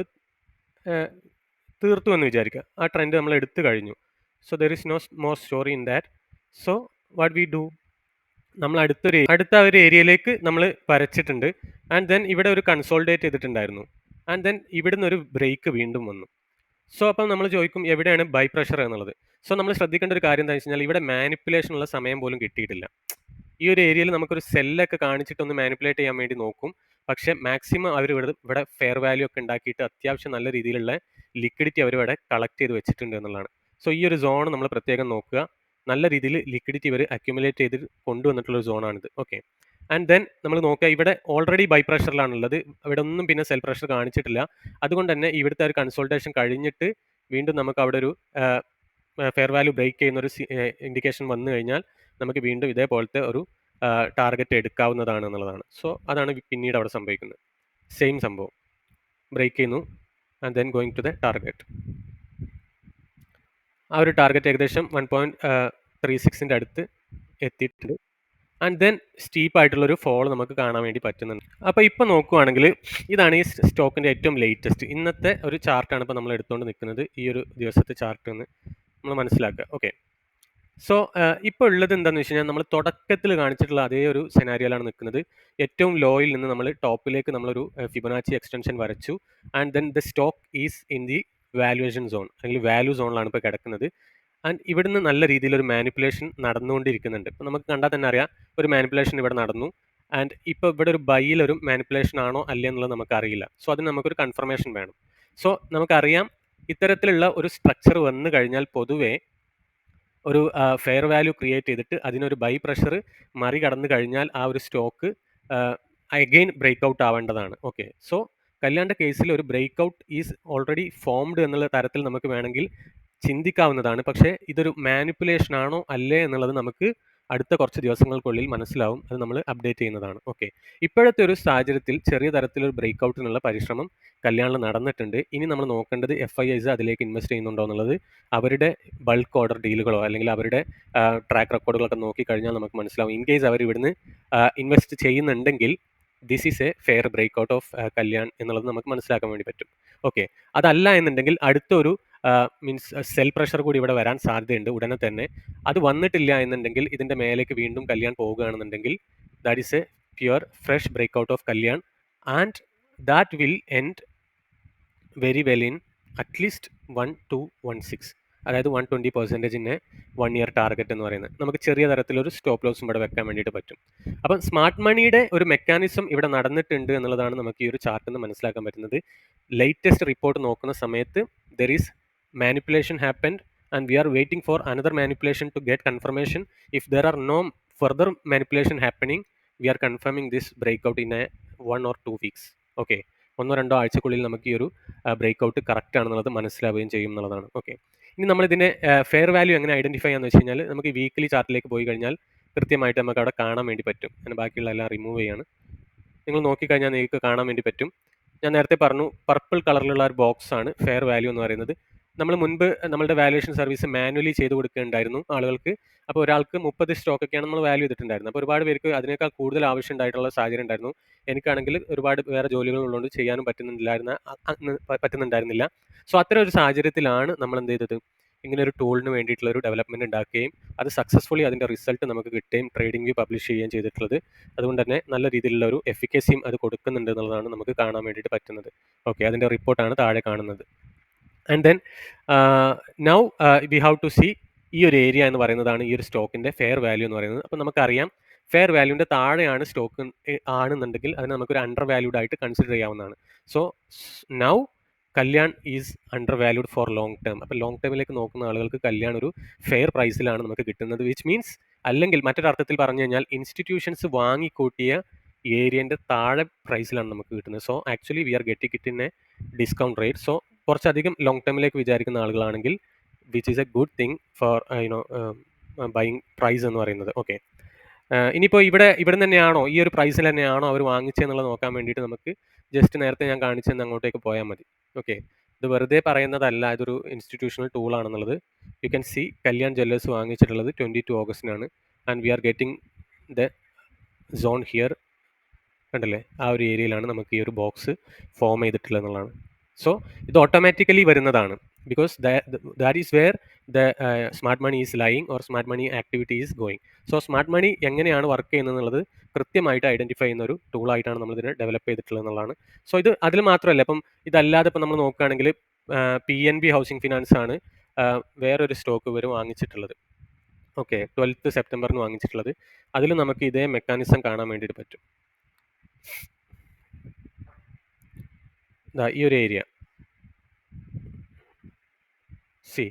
തീർത്തു എന്ന് വിചാരിക്കുക. ആ ട്രെൻഡ് നമ്മൾ എടുത്തു കഴിഞ്ഞു so there is no more story in that so what we do നമ്മൾ അടുത്തൊരു അടുത്ത ഒരു ഏരിയയിലേക്ക് നമ്മൾ വരച്ചിട്ടുണ്ട്. ആൻഡ് ദെൻ ഇവിടെ ഒരു കൺസോൾഡേറ്റ് ചെയ്തിട്ടുണ്ടായിരുന്നു. ആൻഡ് ദെൻ ഇവിടുന്ന് ഒരു ബ്രേക്ക് വീണ്ടും വന്നു. സോ അപ്പം നമ്മൾ ചോദിക്കും എവിടെയാണ് ബൈ പ്രഷർ എന്നുള്ളത്? സോ നമ്മൾ ശ്രദ്ധിക്കേണ്ട ഒരു കാര്യം എന്താ വെച്ച് കഴിഞ്ഞാൽ ഇവിടെ മാനിപ്പുലേഷനുള്ള സമയം പോലും കിട്ടിയിട്ടില്ല. ഈ ഒരു ഏരിയയിൽ നമുക്കൊരു സെല്ലൊക്കെ കാണിച്ചിട്ടൊന്ന് മാനിപ്പുലേറ്റ് ചെയ്യാൻ വേണ്ടി നോക്കും. പക്ഷെ മാക്സിമം അവർ ഇവിടെ ഇവിടെ ഫെയർ വാല്യൂ ഒക്കെ ഉണ്ടാക്കിയിട്ട് അത്യാവശ്യം നല്ല രീതിയിലുള്ള ലിക്വിഡിറ്റി അവർ ഇവിടെ കളക്ട് ചെയ്ത് വെച്ചിട്ടുണ്ട് എന്നുള്ളതാണ്. സോ ഈ ഒരു സോൺ നമ്മൾ പ്രത്യേകം നോക്കുക. നല്ല രീതിയിൽ ലിക്വിഡിറ്റി ഇവർ അക്യുമുലേറ്റ് ചെയ്ത് കൊണ്ടുവന്നിട്ടുള്ള ഒരു സോണാണിത് ഓക്കെ ആൻഡ് ദെൻ നമ്മൾ നോക്കുക ഇവിടെ ഓൾറെഡി ബൈ പ്രഷറിലാണുള്ളത് ഇവിടെ ഒന്നും പിന്നെ സെൽ പ്രഷർ കാണിച്ചിട്ടില്ല. അതുകൊണ്ട് തന്നെ ഇവിടുത്തെ ഒരു കൺസൾട്ടേഷൻ കഴിഞ്ഞിട്ട് വീണ്ടും നമുക്ക് അവിടെ ഒരു ഫെയർ വാല്യൂ ബ്രേക്ക് ചെയ്യുന്ന ഒരു ഇൻഡിക്കേഷൻ വന്നു കഴിഞ്ഞാൽ നമുക്ക് വീണ്ടും ഇതേപോലത്തെ ഒരു ടാർഗറ്റ് എടുക്കാവുന്നതാണ് എന്നുള്ളതാണ്. സോ അതാണ് പിന്നീട് അവിടെ സംഭവിക്കുന്നത്. സെയിം സംഭവം. ബ്രേക്ക് ചെയ്യുന്നു. And then going to the target ആ ഒരു ടാർഗറ്റ് ഏകദേശം വൺ പോയിന്റ് ത്രീ സിക്സിന്റെ അടുത്ത് എത്തിയിട്ടുണ്ട്. ആൻഡ് ദെൻ സ്റ്റീപ്പ് ആയിട്ടുള്ളൊരു ഫോൾ നമുക്ക് കാണാൻ വേണ്ടി പറ്റുന്നുണ്ട്. അപ്പോൾ ഇപ്പോൾ നോക്കുവാണെങ്കിൽ ഇതാണ് ഈ സ്റ്റോക്കിന്റെ ഏറ്റവും ലേറ്റസ്റ്റ് ഇന്നത്തെ ഒരു ചാർട്ടാണ് ഇപ്പോൾ നമ്മൾ എടുത്തുകൊണ്ട് നിൽക്കുന്നത് ഈ ഒരു ദിവസത്തെ ചാർട്ട് എന്ന് നമ്മൾ മനസ്സിലാക്കുക. ഓക്കെ സോ ഇപ്പോൾ ഉള്ളത് എന്താണെന്ന് വെച്ച് കഴിഞ്ഞാൽ നമ്മൾ തുടക്കത്തിൽ കാണിച്ചിട്ടുള്ള അതേ ഒരു സെനാരിയോയിലാണ് നിൽക്കുന്നത്. ഏറ്റവും ലോയിൽ നിന്ന് നമ്മൾ ടോപ്പിലേക്ക് നമ്മളൊരു ഫിബനാച്ചി എക്സ്റ്റൻഷൻ വരച്ചു. And then the stock is in the valuation zone അല്ലെങ്കിൽ വാല്യൂ സോണിലാണ് ഇപ്പോൾ കിടക്കുന്നത്. ആൻഡ് ഇവിടുന്ന് നല്ല രീതിയിൽ ഒരു മാനിപ്പുലേഷൻ നടന്നുകൊണ്ടിരിക്കുന്നുണ്ട്. ഇപ്പോൾ നമുക്ക് കണ്ടാൽ തന്നെ അറിയാം ഒരു മാനിപ്പുലേഷൻ ഇവിടെ നടന്നു. ആൻഡ് ഇപ്പോൾ ഇവിടെ ഒരു ബൈയിൽ ഒരു മാനിപ്പുലേഷൻ ആണോ അല്ലേ എന്നുള്ളത് നമുക്കറിയില്ല സോ അതിന് നമുക്കൊരു കൺഫർമേഷൻ വേണം. സോ നമുക്കറിയാം ഇത്തരത്തിലുള്ള ഒരു സ്ട്രക്ചർ വന്നു കഴിഞ്ഞാൽ പൊതുവേ ഒരു ഫെയർ വാല്യൂ ക്രിയേറ്റ് ചെയ്തിട്ട് അതിനൊരു ബൈ പ്രഷർ മറികടന്നു കഴിഞ്ഞാൽ ആ ഒരു സ്റ്റോക്ക് അഗെയിൻ ബ്രേക്ക് ഔട്ട് ആവേണ്ടതാണ്. ഓക്കെ സോ കല്യാണിന്റെ കേസിൽ ഒരു break out is already formed എന്നുള്ള തരത്തിൽ നമുക്ക് വേണമെങ്കിൽ ചിന്തിക്കാവുന്നതാണ്. പക്ഷേ ഇതൊരു മാനിപ്പുലേഷൻ ആണോ അല്ലേ എന്നുള്ളത് നമുക്ക് അടുത്ത കുറച്ച് ദിവസങ്ങൾക്കുള്ളിൽ മനസ്സിലാവും. അത് നമ്മൾ അപ്ഡേറ്റ് ചെയ്യുന്നതാണ്. ഓക്കെ ഇപ്പോഴത്തെ ഒരു സാഹചര്യത്തിൽ ചെറിയ തരത്തിലൊരു ബ്രേക്ക് ഔട്ടിനുള്ള പരിശ്രമം കല്യാണിൽ നടന്നിട്ടുണ്ട്. ഇനി നമ്മൾ നോക്കേണ്ടത് എഫ് ഐ ഐസ് അതിലേക്ക് ഇൻവെസ്റ്റ് ചെയ്യുന്നുണ്ടോ എന്നുള്ളത് അവരുടെ ബൾക്ക് ഓർഡർ ഡീലുകളോ അല്ലെങ്കിൽ അവരുടെ ട്രാക്ക് റെക്കോർഡുകളൊക്കെ നോക്കി കഴിഞ്ഞാൽ നമുക്ക് മനസ്സിലാവും. ഇൻ കേസ് അവർ ഇവിടുന്ന് ഇൻവെസ്റ്റ് ചെയ്യുന്നുണ്ടെങ്കിൽ this is a fair break out of Kalyan എന്നുള്ളത് നമുക്ക് മനസ്സിലാക്കാൻ വേണ്ടി പറ്റും. ഓക്കെ അതല്ല എന്നുണ്ടെങ്കിൽ അടുത്തൊരു മീൻസ് സെൽ പ്രഷർ കൂടി ഇവിടെ വരാൻ സാധ്യതയുണ്ട് ഉടനെ തന്നെ. അത് വന്നിട്ടില്ല എന്നുണ്ടെങ്കിൽ ഇതിന്റെ മേലേക്ക് വീണ്ടും Kalyan പോവുകയാണെന്നുണ്ടെങ്കിൽ that is a pure fresh break out of Kalyan and that will end very well in at least one two one six അതായത് വൺ ട്വന്റി പെർസെന്റേജിന്റെ വൺ ഇയർ ടാർഗറ്റ് എന്ന് പറയുന്നത്. നമുക്ക് ചെറിയ തരത്തിലൊരു സ്റ്റോപ്പ് ലോസും ഇവിടെ വെക്കാൻ വേണ്ടിയിട്ട് പറ്റും. അപ്പം സ്മാർട്ട് മണിയുടെ ഒരു മെക്കാനിസം ഇവിടെ നടന്നിട്ടുണ്ട് എന്നുള്ളതാണ് നമുക്ക് ഈ ഒരു ചാർട്ടിൽ നിന്ന് മനസ്സിലാക്കാൻ പറ്റുന്നത്. ലേറ്റസ്റ്റ് റിപ്പോർട്ട് നോക്കുന്ന സമയത്ത് there is manipulation manipulation and we are are for another manipulation to get confirmation if there are no further manipulation happening we are confirming this break out in a one or two weeks okay ഒന്നോ രണ്ടോ ആഴ്ചക്കുള്ളിൽ നമുക്ക് ഈ ഒരു break out correct ആണെന്നുള്ളത് മനസ്സിലാവുകയും ചെയ്യും എന്നുള്ളതാണ്. Okay ഇനി നമ്മൾ ഇതിനെ ഫെയർ വാല്യൂ എങ്ങനെ ഐഡന്റിഫൈ ചെയ്യാന്ന് വെച്ച് കഴിഞ്ഞാൽ നമുക്ക് വീക്കിലി ചാർട്ടിലേക്ക് പോയി കഴിഞ്ഞാൽ കൃത്യമായിട്ട് നമുക്ക് അവിടെ കാണാൻ വേണ്ടി പറ്റും. ഞാൻ ബാക്കിയുള്ള എല്ലാം റിമൂവ് ചെയ്യാണ്. നിങ്ങൾ നോക്കിക്കഴിഞ്ഞാൽ നിങ്ങൾക്ക് കാണാൻ വേണ്ടി പറ്റും. ഞാൻ നേരത്തെ പറഞ്ഞു പർപ്പിൾ കളറിലുള്ള ഒരു ബോക്സ് ആണ് ഫെയർ വാല്യൂ എന്ന് പറയുന്നത്. നമ്മൾ മുൻപ് നമ്മളുടെ വാല്യുവേഷൻ സർവീസ് മാനുവലി ചെയ്ത് കൊടുക്കുകയുണ്ടായിരുന്നു ആളുകൾക്ക്. അപ്പോൾ ഒരാൾക്ക് മുപ്പത് സ്റ്റോക്കൊക്കെയാണ് നമ്മൾ വാല്യൂ ചെയ്തിട്ടുണ്ടായിരുന്നത്. അപ്പോൾ ഒരുപാട് പേർക്ക് അതിനേക്കാൾ കൂടുതൽ ആവശ്യം ഉണ്ടായിട്ടുള്ള സാഹചര്യം ഉണ്ടായിരുന്നു. എനിക്കാണെങ്കിൽ ഒരുപാട് വേറെ ജോലികൾ ഉള്ളതുകൊണ്ട് ചെയ്യാനും പറ്റുന്നില്ലായിരുന്ന പറ്റുന്നുണ്ടായിരുന്നില്ല. സോ അത്തരം ഒരു സാഹചര്യത്തിലാണ് നമ്മൾ എന്ത് ചെയ്തത്? ഇങ്ങനെ ഒരു ടൂളിന് വേണ്ടിയിട്ടുള്ള ഒരു ഡെവലപ്മെന്റ് ഉണ്ടാക്കുകയും അത് സക്സസ്ഫുള്ളി അതിന്റെ റിസൾട്ട് നമുക്ക് കിട്ടുകയും ട്രേഡിംഗ് വ്യൂ പബ്ലിഷ് ചെയ്യുകയും ചെയ്തിട്ടുള്ളത്. അതുകൊണ്ട് തന്നെ നല്ല രീതിയിലുള്ള ഒരു എഫിക്കസിയും അത് കൊടുക്കുന്നുണ്ട് എന്നുള്ളതാണ് നമുക്ക് കാണാൻ വേണ്ടിയിട്ട് പറ്റുന്നത്. ഓക്കെ അതിന്റെ റിപ്പോർട്ടാണ് താഴെ കാണുന്നത്. And then now we have to see ഈ ഒരു ഏരിയ എന്ന് പറയുന്നതാണ് ഈ ഒരു സ്റ്റോക്കിന്റെ ഫെയർ വാല്യൂ എന്ന് പറയുന്നത്. അപ്പോൾ നമുക്കറിയാം ഫെയർ വാല്യൂവിന്റെ താഴെയാണ് സ്റ്റോക്ക് ആണെന്നുണ്ടെങ്കിൽ അതിനെ നമുക്കൊരു അണ്ടർ വാല്യൂഡ് ആയിട്ട് കൺസിഡർ ചെയ്യാവുന്നതാണ്. So now Kalyan is undervalued for long term അപ്പോൾ ലോങ് ടേമിലേക്ക് നോക്കുന്ന ആളുകൾക്ക് കല്യാൺ ഒരു ഫെയർ പ്രൈസിലാണ് നമുക്ക് കിട്ടുന്നത് വിച്ച് മീൻസ് അല്ലെങ്കിൽ മറ്റൊരർത്ഥത്തിൽ പറഞ്ഞു കഴിഞ്ഞാൽ ഇൻസ്റ്റിറ്റ്യൂഷൻസ് വാങ്ങിക്കൂട്ടിയ ഏരിയന്റെ താഴെ പ്രൈസിലാണ് നമുക്ക് കിട്ടുന്നത്. So actually we are a discount rate so കുറച്ചധികം ലോങ് ടേമിലേക്ക് വിചാരിക്കുന്ന ആളുകളാണെങ്കിൽ which is a good thing for you know buying price എന്ന് പറയുന്നത്. ഓക്കെ ഇനിയിപ്പോൾ ഇവിടെ ഇവിടെ തന്നെയാണോ? ഈ ഒരു പ്രൈസിൽ തന്നെയാണോ അവർ വാങ്ങിച്ചതെന്നുള്ളത് നോക്കാൻ വേണ്ടിയിട്ട് നമുക്ക് ജസ്റ്റ് നേരത്തെ ഞാൻ കാണിച്ചെന്ന് അങ്ങോട്ടേക്ക് പോയാൽ മതി. ഓക്കെ ഇത് വെറുതെ പറയുന്നതല്ല. ഇതൊരു ഇൻസ്റ്റിറ്റ്യൂഷണൽ ടൂൾ ആണെന്നുള്ളത്. You can see Kalyan jewellers വാങ്ങിച്ചിട്ടുള്ളത് twenty two ഓഗസ്റ്റിനാണ് and we are getting the zone here കണ്ടല്ലേ? ആ ഒരു ഏരിയയിലാണ് നമുക്ക് ഈ ഒരു ബോക്സ് ഫോം ചെയ്തിട്ടുള്ളത് എന്നുള്ളതാണ്. സോ ഇത് ഓട്ടോമാറ്റിക്കലി വരുന്നതാണ്. Because that is where the smart money is lying or smart money activity is going so smart money എങ്ങനെയാണ് വർക്ക് ചെയ്യുന്നത് എന്നുള്ളത് കൃത്യമായിട്ട് ഐഡന്റിഫൈ ചെയ്യുന്ന ഒരു ടൂളായിട്ടാണ് നമ്മൾ ഇതിനെ ഡെവലപ്പ് ചെയ്തിട്ടുള്ളത് എന്നുള്ളതാണ് സോ ഇത് അതിൽ മാത്രമല്ല ഇപ്പം ഇതല്ലാതെ ഇപ്പം നമ്മൾ നോക്കുകയാണെങ്കിൽ P N B housing finance ആണ് വേറൊരു സ്റ്റോക്ക് ഇവർ വാങ്ങിച്ചിട്ടുള്ളത്. Okay twelfth സെപ്റ്റംബറിന് വാങ്ങിച്ചിട്ടുള്ളത്. അതിൽ നമുക്ക് ഇതേ മെക്കാനിസം കാണാൻ വേണ്ടിയിട്ട് പറ്റും. ദാ ഈ ഒരു ഏരിയ സി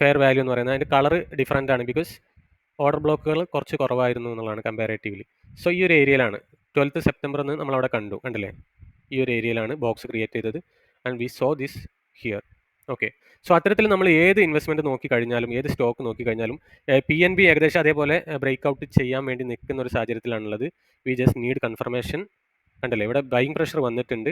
ഫെയർ വാല്യൂ എന്ന് പറയുന്നത് അതിന്റെ കളർ ഡിഫറെന്റ് ആണ് ബിക്കോസ് ഓർഡർ ബ്ലോക്കുകൾ കുറച്ച് കുറവായിരുന്നു എന്നുള്ളതാണ് കമ്പാരേറ്റീവ്ലി സോ ഈ ഒരു ഏരിയയിലാണ് ട്വൽത്ത് സെപ്റ്റംബർ നമ്മൾ നമ്മളവിടെ കണ്ടു കണ്ടില്ലേ? ഈ ഒരു ഏരിയയിലാണ് ബോക്സ് ക്രിയേറ്റ് ചെയ്തത്. And we saw this here okay so അത്തരത്തിൽ നമ്മൾ ഏത് ഇൻവെസ്റ്റ്മെന്റ് നോക്കി കഴിഞ്ഞാലും ഏത് സ്റ്റോക്ക് നോക്കി കഴിഞ്ഞാലും പി എൻ ബി ഏകദേശം അതേപോലെ ബ്രേക്ക് ഔട്ട് ചെയ്യാൻ വേണ്ടി നിൽക്കുന്ന ഒരു സാഹചര്യത്തിലാണുള്ളത്. വി ജസ്റ്റ് നീഡ് കൺഫർമേഷൻ കണ്ടല്ലേ? ഇവിടെ ബൈങ് പ്രഷർ വന്നിട്ടുണ്ട്.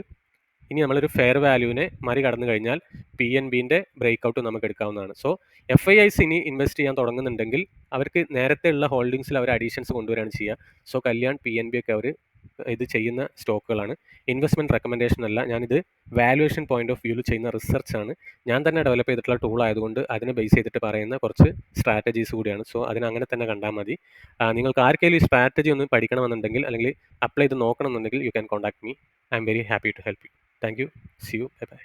ഇനി നമ്മളൊരു ഫെയർ വാല്യൂവിനെ മറികടന്നു കഴിഞ്ഞാൽ പി എൻ ബിന്റെ ബ്രേക്ക് ഔട്ട് നമുക്ക് എടുക്കാവുന്നതാണ്. സോ എഫ് ഐ ഐസ് ഇനി ഇൻവെസ്റ്റ് ചെയ്യാൻ തുടങ്ങുന്നുണ്ടെങ്കിൽ അവർക്ക് നേരത്തെ ഉള്ള ഹോൾഡിങ്സിൽ അവർ അഡീഷൻസ് കൊണ്ടുവരികയാണ് ചെയ്യുക. So Kalyan P N B ഒക്കെ അവർ ഇത് ചെയ്യുന്ന സ്റ്റോക്കുകളാണ്. ഇൻവെസ്റ്റ്മെന്റ് റെക്കമെൻഡേഷൻ അല്ല. ഞാനിത് വാല്യുവേഷൻ പോയിന്റ് ഓഫ് വ്യൂവിൽ ചെയ്യുന്ന റിസർച്ച് ആണ്. ഞാൻ തന്നെ ഡെവലപ്പ് ചെയ്തിട്ടുള്ള ടൂൾ ആയതുകൊണ്ട് അതിനെ ബേസ് ചെയ്തിട്ട് പറയുന്ന കുറച്ച് സ്ട്രാറ്റജീസ് കൂടിയാണ്. സോ അതിനെ അങ്ങനെ തന്നെ കണ്ടാൽ മതി. നിങ്ങൾക്ക് ആർക്കെങ്കിലും ഈ സ്ട്രാറ്റജി ഒന്ന് പഠിക്കണമെന്നുണ്ടെങ്കിൽ അല്ലെങ്കിൽ അപ്ലൈ ചെയ്ത് നോക്കണമെന്നുണ്ടെങ്കിൽ you can contact me I am very happy to help you thank you see you bye bye